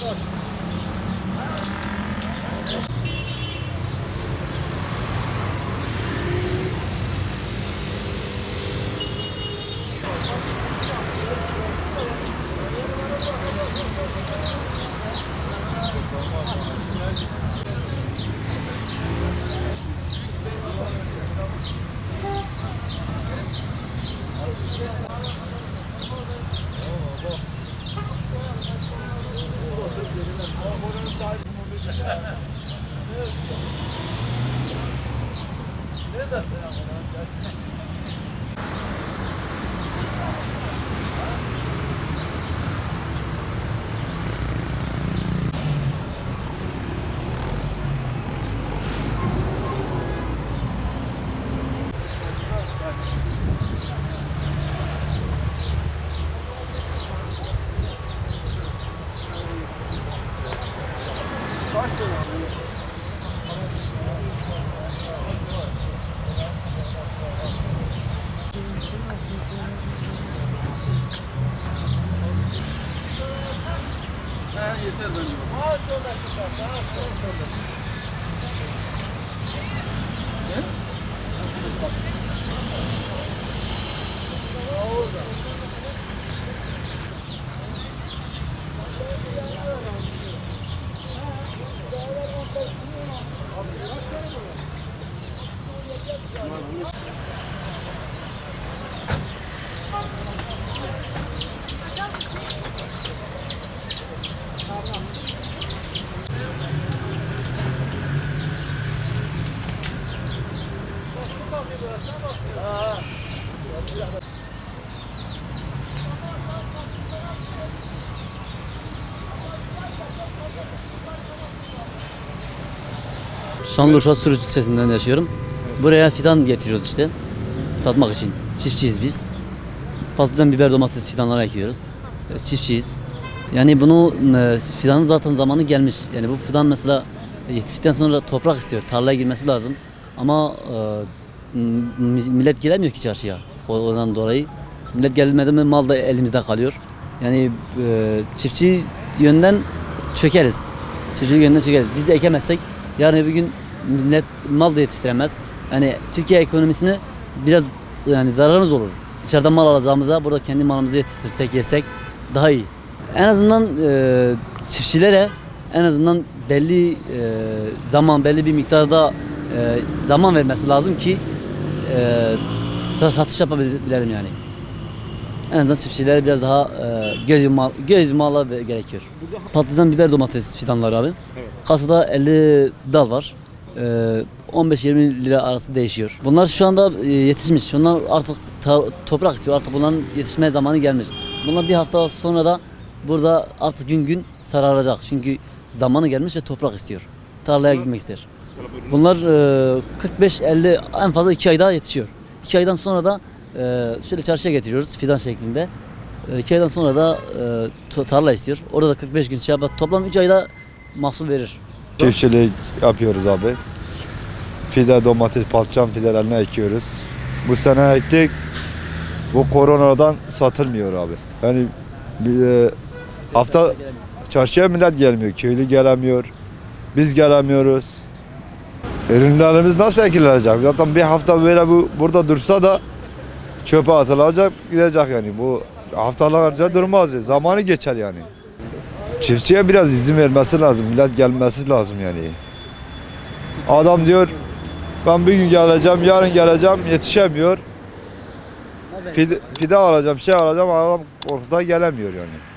Хорош. Nerede sen? yeter bence. Sağ soldaki sağ sol soldaki. Ne? Şanlıurfa Sürüş ilçesinden yaşıyorum. Buraya fidan getiriyoruz işte. Satmak için. Çiftçiyiz biz. Patlıcan, biber, domates fidanları ekiyoruz. Çiftçiyiz. Yani bunu e, fidanın zaten zamanı gelmiş. Yani bu fidan mesela yetiştikten sonra toprak istiyor. Tarlaya girmesi lazım. Ama e, millet gelemiyor ki çarşıya. Ondan dolayı. Millet gelmedi mal da elimizde kalıyor. Yani e, çiftçi yönden çökeriz. Çiftçilik yönden çökeriz. Biz ekemezsek yarın bir gün millet mal da yetiştiremez. Yani Türkiye ekonomisini biraz yani zararımız olur. Dışarıdan mal alacağımıza burada kendi malımızı yetiştirsek yesek daha iyi. En azından e, çiftçilere en azından belli e, zaman belli bir miktarda e, zaman vermesi lazım ki e, sa- satış yapabilelim yani. En azından çiftçilere biraz daha e, göz, yuma, göz yumalar da gerekiyor. Patlıcan, biber, domates fidanları abi. Kasada 50 dal var. E, 15-20 lira arası değişiyor. Bunlar şu anda e, yetişmiş. Onlar artık toprak istiyor. Artık bunların yetişme zamanı gelmiş. Bunlar bir hafta sonra da burada artık gün gün sararacak. Çünkü zamanı gelmiş ve toprak istiyor. Tarlaya gitmek ister. Bunlar e, 45-50 en fazla 2 ayda yetişiyor. 2 aydan sonra da e, şöyle çarşıya getiriyoruz fidan şeklinde. 2 aydan sonra da e, tarla istiyor. Orada da 45 gün şey yapar. Toplam 3 ayda mahsul verir. Çiftçilik yapıyoruz abi. Fide, domates, patlıcan fidelerini ekiyoruz. Bu sene ektik. Bu koronadan satılmıyor abi. Yani bir, e, hafta çarşıya millet gelmiyor. Köylü gelemiyor. Biz gelemiyoruz. Ürünlerimiz nasıl ekilecek? Zaten bir hafta böyle bu burada dursa da çöpe atılacak, gidecek yani. Bu haftalarca durmaz. Zamanı geçer yani. Çiftçiye biraz izin vermesi lazım. Millet gelmesi lazım yani. Adam diyor ben bir gün geleceğim, yarın geleceğim yetişemiyor. Fide, fide alacağım, şey alacağım adam korkuda gelemiyor yani.